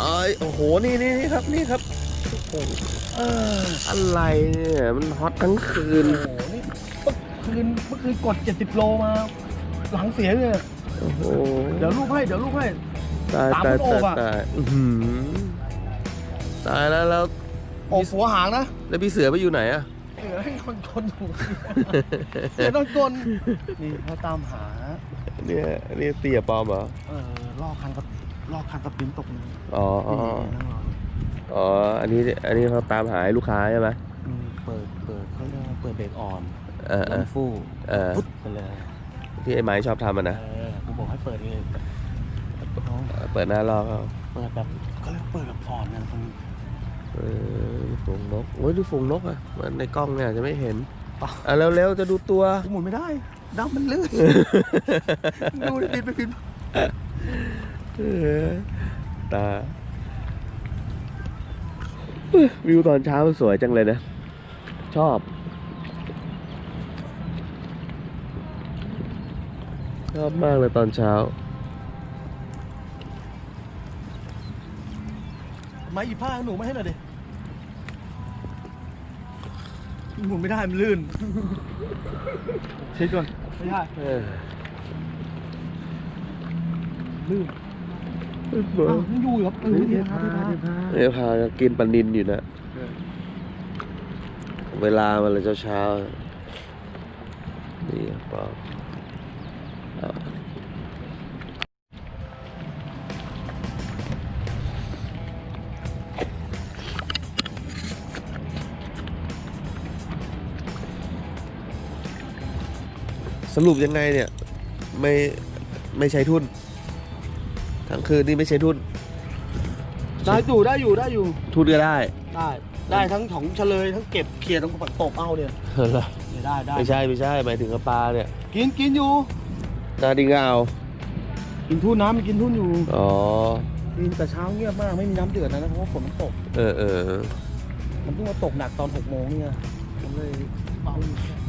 เอ้ยโอ้โหนี่นี่นี่ครับนี่ครับโอ้โหเอออะไรเนี่ยมันฮอตทั้งคืน โอ้โหนี่เมื่อคืนเมื่อคืนกด 70 โลมา หลังเสียเลยโอ้โหเดี๋ยวลูกให้เดี๋ยวลูกให้ ตายตามตายคุณโอตายบอะตายอื้อหือตายแล้วแล้วออกหัวหางนะแล้วพี่เสือไปอยู่ไหนอะเสือให้คนคนอยู่เสือต้องกลนี่เขาตามหาเนี่ยนี่เตี่ยปลอมเหรอเออลอกคันกับ ลอกคันกับปิ้นตกนี่อ๋ออ๋อนั่งรออ๋อ อันนี้อันนี้เขาตามหาให้ลูกค้าใช่ไหมอืมเปิดเปิดเขาเรียกว่าเปิดเบรกอ่อนเออเอล้อมฟู่เออพุทไปเลยที่ไอ้ไม้ชอบทำมันนะเออผมบอกให้เปิดเลยเขาเปิดหน้าลอกเขาเปิดแบบเขาเรียกว่าเปิดแบบอ่อนนะตรงเออฝูงนกโอ้ยดูฝูงนกอะมันในกล้องเนี่ยจะไม่เห็นป่ะอะเร็วๆจะดูตัวหมุนไม่ได้ดำมันลื่น ดูดิบินไปบินเออ ตาวิวตอนเช้ามันสวยจังเลยนะ ชอบ ชอบมากเลยตอนเช้ามาอีผ้าให้หนูมาให้หน่อยดิหมุนไม่ได้มันลื่นเช็ดก่อน ไม่ได้ เออลื่นอ้าวมันอยู่ครับเออเดี๋ยวพาเดี๋ยวพาเนี่ยพากินปลานินอยู่นะ เวลามันเลยเช้าๆนี่เปล่าเอาสรุปยังไงเนี่ย ไม่ไม่ใช้ทุน ทั้งคืนนี่ไม่ใช้ทุนได้อยู่ได้อยู่ได้อยู่ ทุนก็ได้ ได้ ได้ทั้งของเฉลยทั้งเก็บเคลียร์ทั้งตบเอาเนี่ยเนี่ยได้ได้ไม่ใช่ไม่ใช่หมายถึงกระปลาเนี่ย กินกินอยู่นาดิงก็เอากินทุ่นน้ำมันกินทุ่นอยู่ อ๋อกินแต่เช้าเงียบมากไม่มีน้ำเดือดนะเพราะว่าฝนมันตก เออเออมันเพิ่งมาตกหนักตอนหกโมงเนี่ยมันเลยเบา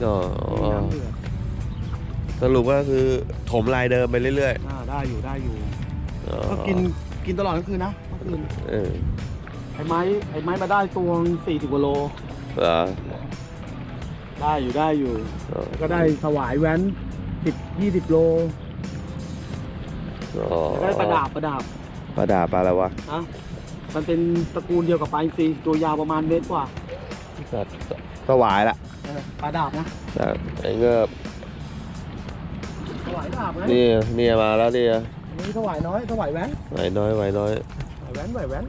อ๋อไม่มีน้ำเดือดสรุปก็คือถมลายเดิมไปเรื่อยอ่าได้อยู่ได้อยู่ๆอ๋อ ก็กินกินตลอดทั้งคืนนะเมื่อคืนเออไอ้ไม้ไอ้ไม้มาได้ตัวสี่สิบกว่าโล เหรอได้อยู่ได้อยู่ อ๋อก็ได้ถวายแว้นสิบยี่สิบโล อ๋อได้ประดาบประดาบปลาดาบปลาอะไรวะนะมันเป็นตระกูลเดียวกับปลาอินทรีตัวยาวประมาณเมตรกว่าสัตว์สวายละเออปลาดาบนะแต่ไอ้เงือบถวายดาบนะนี่เนี่ยมาแล้วเนี่ยอั นนี่ถวายน้อยถวายแว้นไหวน้อยไหวน้อยถวายแว้นถวายแว้น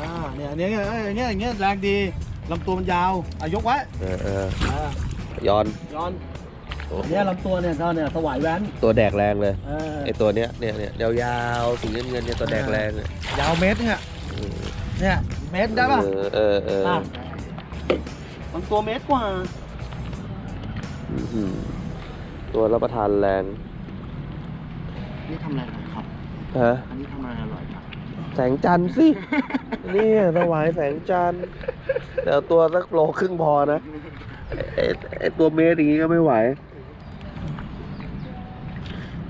อ่าเนี่ยอันเนี้ยเอ้ยอันเนี้ยอย่างเงี้ยแรงดีลำตัวมันยาวอะยกไว้เออเอออ่าย้อนย้อนเนี่ยลำตัวเนี่ยก็เนี่ยถวายแว้นตัวแดกแรงเลยเออไอ้ตัวเนี้ยเนี่ยเนี่ยยาวๆสีเงินเงินๆเนี่ยตัวแดกแรงเนี่ยยาวเมตรเนี่ยอืมเนี่ยเมตรได้ป่ะเออเออเอออะมันตัวเมตรกว่า อื้อหือตัวรับประทานแรง นี่ทำอะไรครับ ฮะอันนี้ทำอะไรอร่อยครับ แสงจันทร์สินี่ถวายแสงจันทร์แต่เอาตัวสักโลครึ่งพอนะไอ้ไอ้ตัวเมตรอย่างงี้ก็ไม่ไหว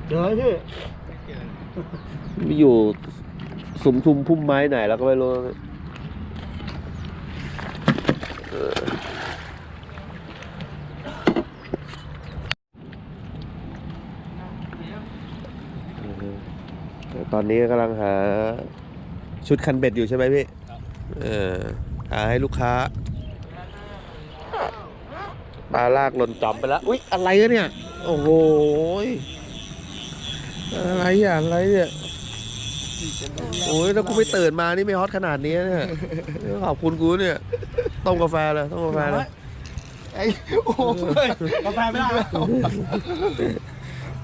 เจอพี่มีอยู่สุมทุมพุ่มไม้ไหนแล้วก็ไม่รู้เออแต่ตอนนี้กำลังหาชุดคันเบ็ดอยู่ใช่ไหมพี่เออหาให้ลูกค้าปลาลากหล่นจอมไปแล้ว อุ๊ย อะไรอะเนี่ย โอ้โหยอะไรอะอะไรเนี่ย โอ้ยแล้วกูไปตื่นมานี่ไม่ฮอตขนาดนี้เนี่ย ขอบคุณกูเนี่ยต้มกาแฟเลยต้มกาแฟเลยไอ้โอ้โหกาแฟไม่ได้แล้ว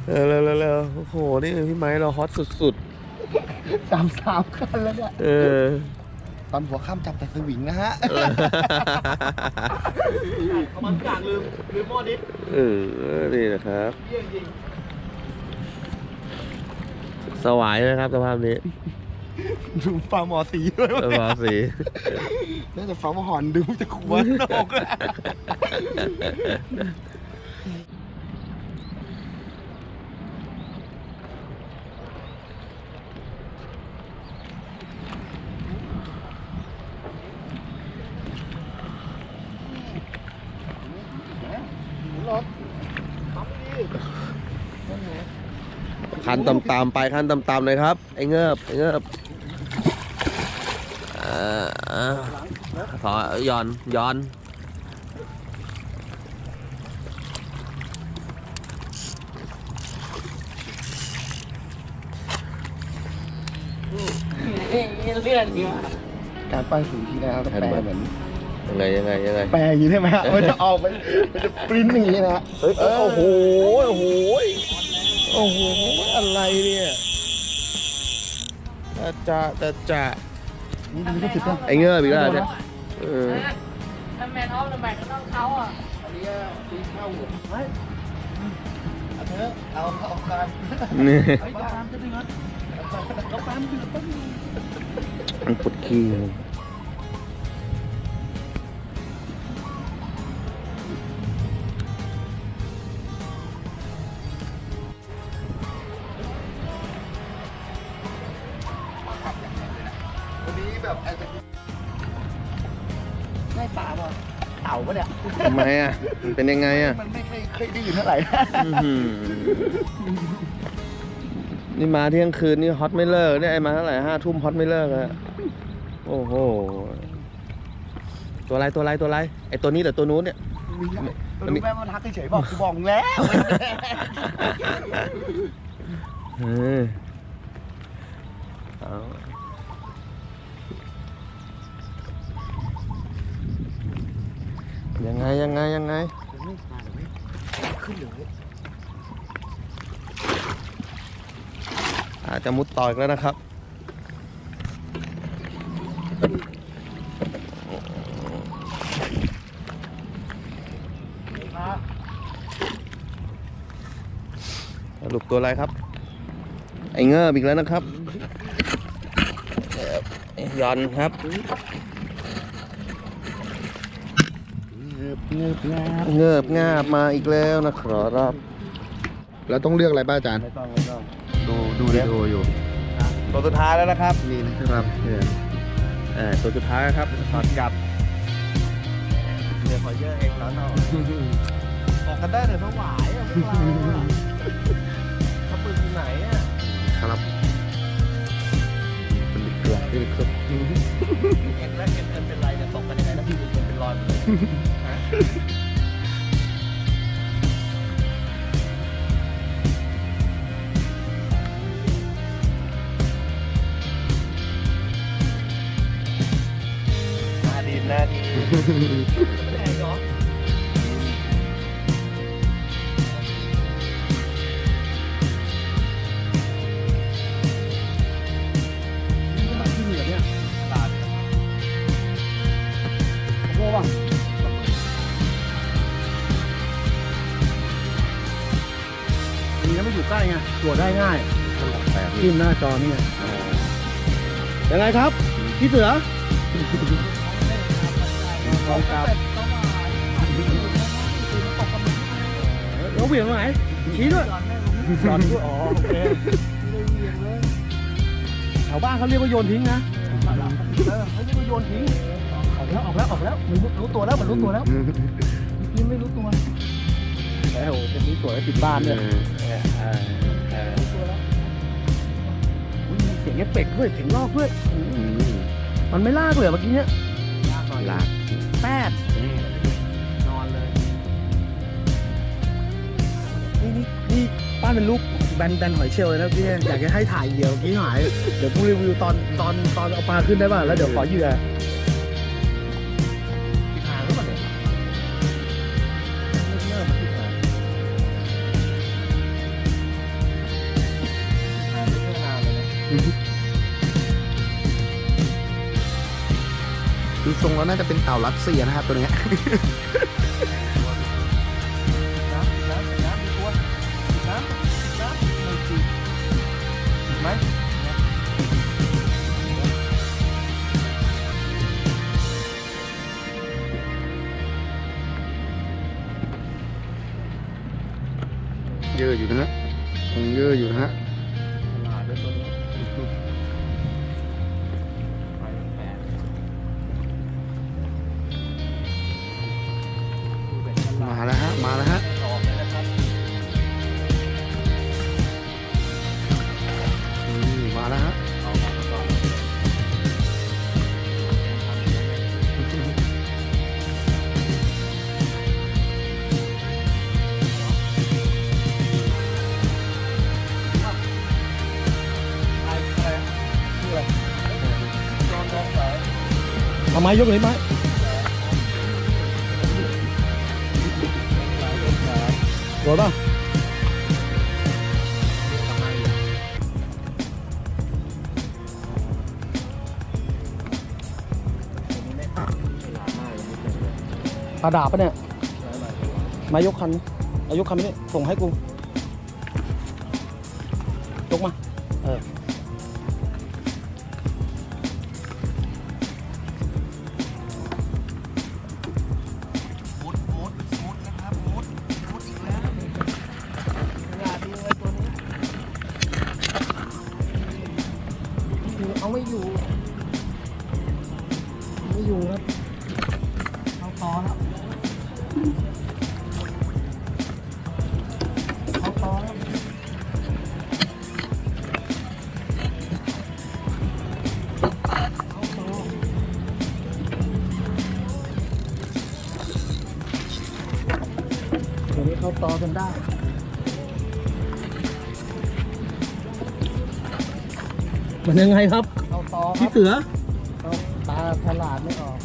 เออเร็วเร็วเร็วโอ้โห นี่พี่ไม้เราฮอตสุด สามสามคันแล้วเนี่ยๆเออ ตอนหัวค่ำจับแต่สวิงนะฮะเขามันกลางลืมลืมหม้อดิเออ นี่นะครับเยี่ยงจริงสวายนะครับสภาพนี้ดูฟ้าหมอสีด้วยเออมาสีน่าจะฟ้าหมอหอนดูจะขวนออก คันตำตามๆไปคันตำตามๆเลยครับ ไอ้เงือบไอ้เงือบอ่าอ่าขอย้อนย้อนเลื่อนดีว่ะการป้ายสีที่แล้วต้องแปลเหมือนยังไงยังไงยังไงแปลอย่างนี้ได้ไหมฮะมันจะออกมันมันจะปริ้นอย่างนี้นะฮะเฮ้ยเออโอ้โหโอ้โห โอ้โห อะไรเนี่ยจะจะจะจะนี่ดูที่สุดนะไอ้เงือบอีกแล้วเนี่ยเออถ้าแมนออฟหรือแมนก็ต้องเขาอะอันนี้ตีเข้าหัวไม่เอาเถอะเอาเอาการนี่ไอ้ตามจะดึงอะเอาแป๊มดึงแป๊บนึงมันปวดขี้ นนี้แบบไอ้ตะกี้ได้ปลาป่ะเต่าปะเนี่ย ทำไมอะมันเป็นยังไงอะมันไม่เคยเคยได้ยินเท่าไหร่อื้อหือนี่มาเที่ยงคืนนี่ฮอตไม่เลิกเนี่ยไอ้มาเท่าไหร่ห้าทุ่มฮอตไม่เลิกอะโอ้โหตัวอะไรตัวอะไรตัวอะไรไอ้ตัวนี้หรือตัวนู้นเนี่ย รู้แม่มันทักเฉยๆบอกกูบอกแล้ว เออเอายัง ไงยังไงยังไงขึ้นเลยอาจจะมุดต่ออีกแล้วนะครับ สรุปตัวอะไรครับ ไอ้เงือบอีกแล้วนะครับ ยอนครับ เงือบเงือบแล้วเงือบงาบมาอีกแล้วนะครับแล้วต้องเลือกอะไรป้าอาจารย์ ไม่ต้องไม่ต้องดูดูแล้วดูอยู่ตัวสุดท้ายแล้วนะครับ นี่นะครับเออตัวสุดท้ายครับถอดกลับเดี๋ยวขอเยอะเองแล้วเนาะออกกันได้เลยเพราะหวายอะพวกเราอะเขาปืนที่ไหนอะ ครับเป็นเกลือเป็นเกลือเอ็นแล้วเอ็นเอ็นเป็นไรเนี่ยตกกันยังไงแล้วพี่เป็นเป็นรอยหมดเลยฮะ หน้าดีหน้าดีไตรวจได้ง่ายแปลกจิ้มหน้าจอนี่ไงยังไงครับพี่เสือขอบครับแล้วเหวี่ยงตรงไหนชี้ด้วยจอดด้วยอ๋อโอเคแถวบ้านเขาเรียกว่าโยนทิ้งนะเออเขาเรียกว่าโยนทิ้งออกแล้วออกแล้วออกแล้วมันรู้ตัวแล้วมันรู้ตัวแล้วยิงไม่รู้ตัวแล้วเป็นนี้สวยติดบ้านเนี่ย สียงเอฟเฟกต์ด้วยเสียงลอกด้วยมันไม่ลากเลยเหรอเมื่อกี้เนี้ยลากแปดนอนเลยนี่นี่นี่ป้านเป็นลูกแบนแบนหอยเชลล์เลยนะพี่อยากจะให้ถ่ายเหยื่อเมื่อกี้หายเดี๋ยวกูรีวิวตอนตอนตอนเอาปลาขึ้นได้ป่ะแล้วเดี๋ยวขอเหยื่อ ดูทรงแล้วน่าจะเป็นเต่ารัสเซียนะครับตัวเนี้ยน้ำน้ำน้ำมีตัวน้ำน้ำเยจีไหมเยอะอยู่นะฮะยังเยอะอยู่นะฮะ เอาไม้ยกเลยไม้โดนป่ะปลาดาบปะเนี่ยมายกคันเอายกคันนี้ส่งให้กู ยกมา ไม่อยู่ครับเอาต่อแล้วเอาต่อแล้วเอาต่อเดี๋ยวนี้เขาต่อกันได้มันยังไงครับ เอาต่อพี่เสือเอาตาฉลาดไม่ออก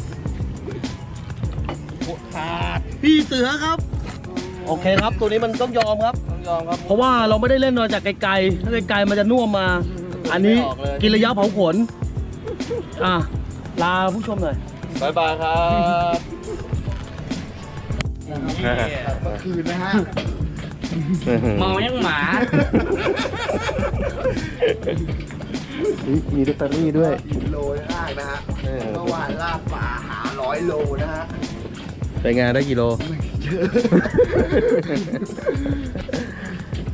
ขาดพี่เสือครับ โอเคครับ ตัวนี้มันต้องยอมครับ ต้องยอมครับ เพราะว่าเราไม่ได้เล่นมาจากไกลๆ ถ้าไกลๆมันจะน่วมมา อันนี้ไม่ออกเลย กินระยะเผาขน อะ ลาผู้ชมหน่อย บายบายครับคืนนะฮะ เมายังหมา มีแบตเตอรี่ด้วยโลลากนะฮะเมื่อวานลากป่าหาร้อยโลนะฮะไปงานได้กี่โล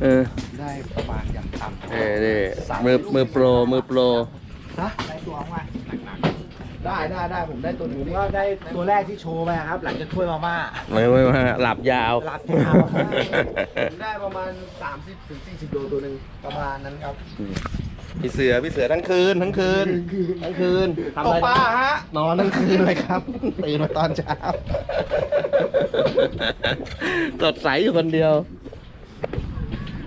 เออได้ประมาณอย่างต่ำเออนี่มือมือโปร มือโปร ฮะได้ตัวมาได้ได้ได้ผมได้ตัวหนึ่งก็ได้ตัวแรกที่โชว์ไปครับ หลังจากถ้วยมาม่า ไม่ไม่มาหลับยาวหลับยาวครับผมได้ประมาณ30ถึง40โลตัวหนึ่งประมาณนั้นครับ พี่เสือพี่เสือทั้งคืนทั้งคืนทั้งคืนตกปลาฮะ นอนทั้งคืนเลยครับ ตื่นมาตอนเช้า สดใสอยู่คนเดียว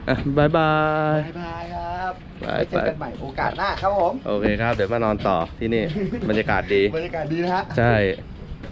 อะบายบาย บายบายครับบายไว้เจอกันใหม่โอกาสหน้าครับผม โอเคครับ เดี๋ยวมานอนต่อที่นี่ บรรยากาศดี บรรยากาศดีนะฮะ ใช่บ